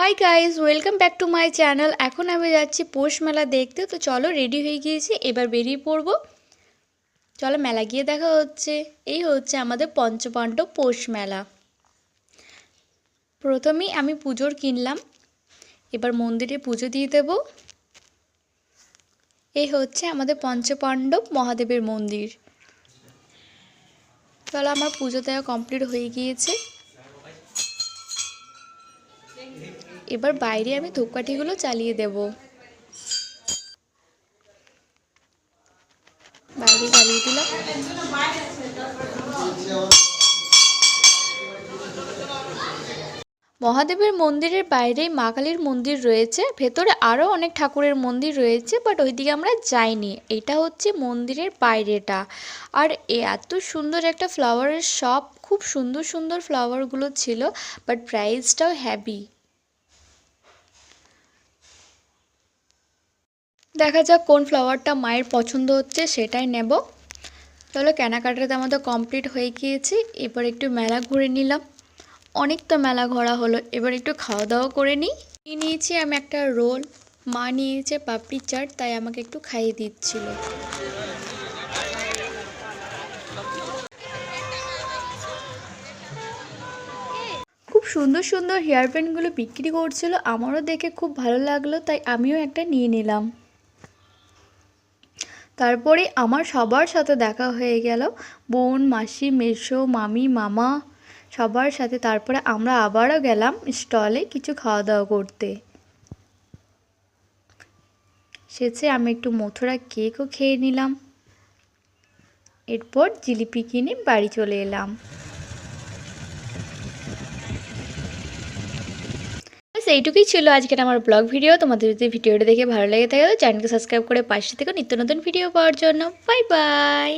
Hi guys welcome back to my channel এখন আমি যাচ্ছি পৌষ মেলা দেখতে, তো চলো রেডি হয়ে গিয়েছি, এবার বেরিয়ে পড়ব। চলো মেলা গিয়ে দেখা হচ্ছে। এই হচ্ছে আমাদের পঞ্চপাণ্ডব পৌষ মেলা। প্রথমেই আমি পুজোর কিনলাম, এবার মন্দিরে পুজো দিয়ে দেব। এই হচ্ছে আমাদের পঞ্চপাণ্ডব মহাদেবের মন্দির। চলো আমার পুজো দেওয়া কমপ্লিট হয়ে গিয়েছে। এবার বাইরে আমি ধূপকাঠিগুলো চালিয়ে দেব। বাইরে চালিয়ে দিলাম। মহাদেবের মন্দিরের বাইরেই মা কালীর মন্দির রয়েছে। ভেতরে আরও অনেক ঠাকুরের মন্দির রয়েছে, বাট ওইদিকে আমরা যাইনি। এটা হচ্ছে মন্দিরের বাইরেটা। আর এত সুন্দর একটা ফ্লাওয়ারের শপ খুব সুন্দর সুন্দর ফ্লাওয়ারগুলো ছিল বাট প্রাইসটাও হ্যাভি দেখা যাক কোন ফ্লাওয়ারটা মায়ের পছন্দ হচ্ছে, সেটাই নেব। চলো কেনাকাটাতে আমাদের কমপ্লিট হয়ে গিয়েছে, এবার একটু মেলা ঘুরে নিলাম। অনেক তো মেলা ঘোরা হলো, এবার একটু খাওয়া দাওয়া করে নিই। নিয়ে নিয়েছি আমি একটা রোল, মা নিয়েছে পাপড়ি চাট, তাই আমাকে একটু খাইয়ে দিচ্ছিল। খুব সুন্দর সুন্দর হেয়ার ব্যান্ডগুলো বিক্রি করছিল, আমারও দেখে খুব ভালো লাগল, তাই আমিও একটা নিয়ে নিলাম। তারপরে আমার সবার সাথে দেখা হয়ে গেল। বোন, মাসি, মেসো, মামি, মামা সবার সাথে। তারপরে আমরা আবারও গেলাম স্টলে কিছু খাওয়া দাওয়া করতে। শেষে আমি একটু মথুরা কেকও খেয়ে নিলাম। এরপর জিলিপি কিনে বাড়ি চলে এলাম। এইটুকুই ছিল আজকের আমার ব্লগ ভিডিও। তোমাদের যদি ভিডিওটা দেখে ভালো লেগে থাকে চ্যানেলকে সাবস্ক্রাইব করে পাশে থেকে নিত্য নতুন ভিডিও পাওয়ার জন্য। Bye bye